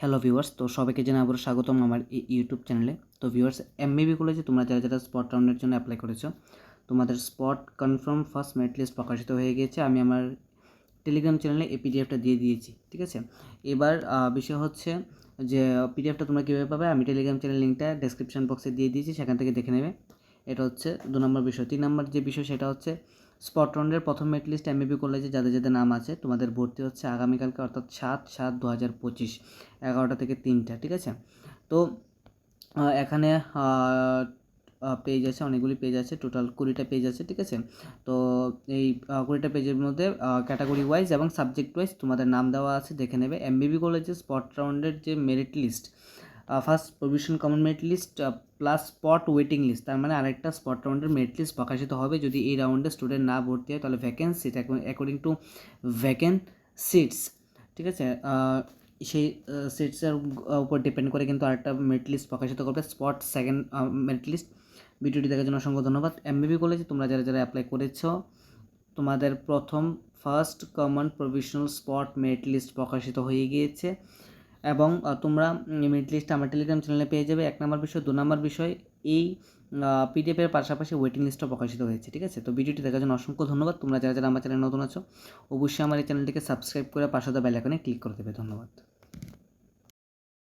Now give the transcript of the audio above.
Hello viewers, তো সবাইকে জানাই আবারও স্বাগতম আমার এই ইউটিউব চ্যানেলে। তো ভিউয়ার্স এমবিবি কলেজে তোমরা যারা যারা স্পট রাউন্ডের জন্য অ্যাপ্লাই করেছ, তোমাদের spot confirm first merit list প্রকাশিত হয়ে গিয়েছে। আমি আমার টেলিগ্রাম চ্যানেলে এই পিডিএফটা দিয়ে দিয়েছি, ঠিক আছে? এবার বিষয় হচ্ছে যে পিডিএফটা তোমরা কীভাবে পাবে, আমি টেলিগ্রাম চ্যানেল লিঙ্কটা ডেসক্রিপশন বক্সে দিয়ে দিয়েছি, সেখান থেকে দেখে নেবে। এটা হচ্ছে দু নম্বর বিষয়। তিন নম্বর যে বিষয়, সেটা হচ্ছে স্পট রাউন্ডের প্রথম মেরিট লিস্ট এমবিবি কলেজে যাদের যাদের নাম আছে, তোমাদের ভর্তি হচ্ছে আগামীকালকে, অর্থাৎ সাত সাত দু হাজার পঁচিশ, এগারোটা থেকে তিনটা, ঠিক আছে? তো এখানে পেজ আছে, অনেকগুলি পেজ আছে টোটাল কুড়িটা পেজ আছে, ঠিক আছে? তো, এই কুড়িটা পেজের মধ্যে ক্যাটাগরি ওয়াইজ এবং সাবজেক্ট ওয়াইজ তোমাদের নাম দেওয়া আছে, দেখে নেবে। এমবিবি কলেজে স্পট রাউন্ডের যে merit list first provision common merit list plus spot waiting list তার মানে আরেকটা স্পট রাউন্ডের মেরিট লিস্ট প্রকাশিত হবে। যদি এই রাউন্ডে স্টুডেন্ট না ভর্তি হয়, তাহলে vacant seat according to vacant seats ঠিক আছে? সেই সিটসের উপর ডিপেন্ড করে কিন্তু আরেকটা মেরিট লিস্ট প্রকাশিত করবে স্পট সেকেন্ড মেরিট লিস্ট ভিডিওটি দেখার জন্য অসংখ্য ধন্যবাদ। এমবিবি কলেজে তোমরা যারা যারা অ্যাপ্লাই করেছ, তোমাদের প্রথম first common provisional spot merit list প্রকাশিত হয়ে গিয়েছে। এবং তোমরা মেরিট লিস্ট আমার টেলিগ্রাম চ্যানেলে পেয়ে যাবে। এক নম্বর বিষয়, দু নম্বর বিষয়, এই পিডিএফের পাশাপাশি ওয়েটিং লিস্টও প্রকাশিত হয়েছে, ঠিক আছে? তো ভিডিওটি দেখার জন্য অসংখ্য ধন্যবাদ। তোমরা যারা যারা আমার চ্যানেলে নতুন আছো, অবশ্যই আমার এই চ্যানেলটিকে সাবস্ক্রাইব করে পাশে বেল আইকনে ক্লিক করে দেবে। ধন্যবাদ।